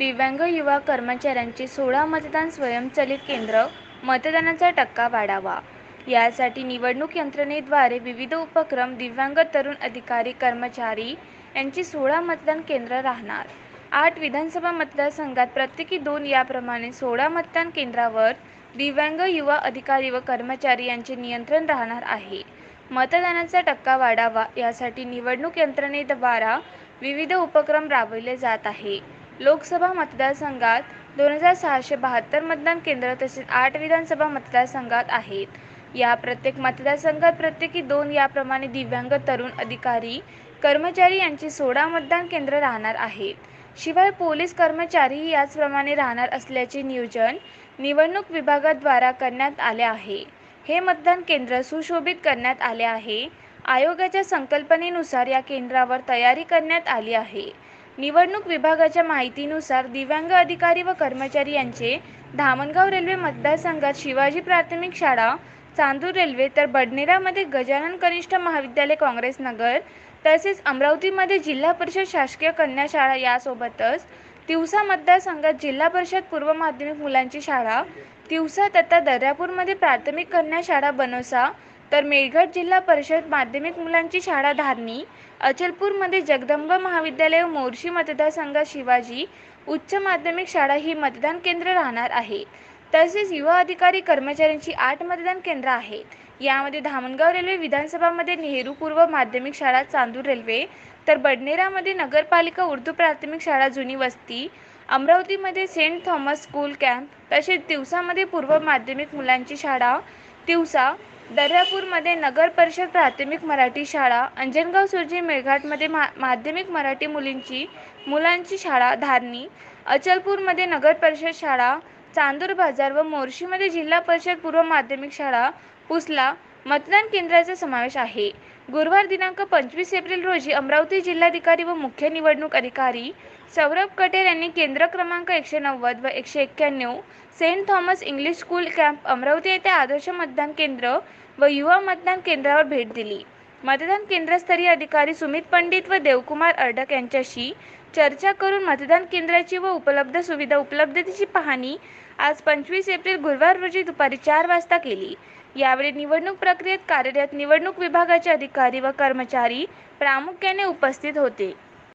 दिव्यांग युवा कर्मचाऱ्यांचे सोळा मतदान स्वयंचलित केंद्र मतदानाचा टक्का वाढावा. यासाठी निवडणूक यंत्रणेद्वारे विविध उपक्रम दिव्यांग तरुण अधिकारी कर्मचारी यांची सोळा मतदान केंद्र राहणार. आठ विधानसभा मतदारसंघात प्रत्येकी दोन याप्रमाणे सोळा मतदान केंद्रावर दिव्यांग युवा अधिकारी व कर्मचारी यांचे नियंत्रण राहणार आहे. मतदानाचा टक्का वाढावा यासाठी निवडणूक यंत्रणेद्वारा विविध उपक्रम राबविले जात आहे. लोकसभा मतदारसंघात दोन हजार सहाशे बहात्तर मतदान केंद्र तसेच आठ विधानसभा मतदारसंघात आहेत. या प्रत्येक मतदारसंघात प्रत्येकी दोन याप्रमाणे दिव्यांग तरुण अधिकारी कर्मचारी यांची सोळा मतदान केंद्र राहणार आहेत. शिवाय पोलीस कर्मचारीही याचप्रमाणे राहणार असल्याचे नियोजन निवडणूक विभागाद्वारा करण्यात आले आहे. हे मतदान केंद्र सुशोभित करण्यात आले आहे. आयोगाच्या संकल्पनेनुसार या केंद्रावर तयारी करण्यात आली आहे. निवडणूक विभागाच्या माहितीनुसार दिव्यांग अधिकारी व कर्मचारी यांचे धामणगाव रेल्वे मतदारसंघात शिवाजी प्राथमिक शाळा चांदूर रेल्वे तर बडनेरामध्ये गजानन कनिष्ठ महाविद्यालय काँग्रेस नगर तसेच अमरावतीमध्ये जिल्हा परिषद शासकीय कन्या शाळा यासोबतच तिवसा मतदारसंघात जिल्हा परिषद पूर्व माध्यमिक मुलांची शाळा तिवसा तथा दर्यापूरमध्ये प्राथमिक कन्या शाळा बनोसा तर मेळघाट जिल्हा परिषद माध्यमिक मुलांची शाळा धारणी अचलपूरमध्ये जगदंबा महाविद्यालय मोर्शी मतदारसंघात शिवाजी उच्च माध्यमिक शाळा ही मतदान केंद्र राहणार आहे. तसेच युवा अधिकारी कर्मचाऱ्यांची आठ मतदान केंद्र आहेत. यामध्ये धामणगाव रेल्वे विधानसभामध्ये नेहरू पूर्व माध्यमिक शाळा चांदूर रेल्वे तर बडनेरामध्ये नगरपालिका उर्दू प्राथमिक शाळा जुनी वस्ती अमरावतीमध्ये सेंट थॉमस स्कूल कॅम्प तसेच दिवसामध्ये पूर्व माध्यमिक मुलांची शाळा तिवसा दर्यापूरमध्ये नगर परिषद प्राथमिक मराठी शाळा अंजनगाव सुरजी मेळघाटमध्ये मा माध्यमिक मराठी मुलींची मुलांची शाळा धारणी अचलपूरमध्ये नगर परिषद शाळा चांदूर बाजार व मोर्शीमध्ये जिल्हा परिषद पूर्व माध्यमिक शाळा पुसला मतदान केंद्राचा समावेश आहे. गुरुवार दिनांक पंचवीस एप्रिल रोजी अमरावती जिल्हाधिकारी व मुख्य निवडणूक अधिकारी सौरभ कटेल यांनी केंद्र क्रमांक एकशे नव्वद व एकशे एक्क्याण्णव Saint Thomas English school camp Amravati येथे आदर्श मतदान केंद्र व युवा मतदान केंद्रावर भेट दिली. मतदान केंद्रस्तरीय अधिकारी सुमित पंडित व देवकुमार अर्डक यांच्याशी चर्चा करून मतदान केंद्राची व उपलब्ध सुविधा उपलब्धतेची पाहणी आज पंचवीस एप्रिल गुरुवार रोजी दुपारी चार वाजता केली. यावेळी निवडणूक प्रक्रियेत कार्यरत निवडणूक विभागाचे अधिकारी व कर्मचारी प्रामुख्याने उपस्थित होते.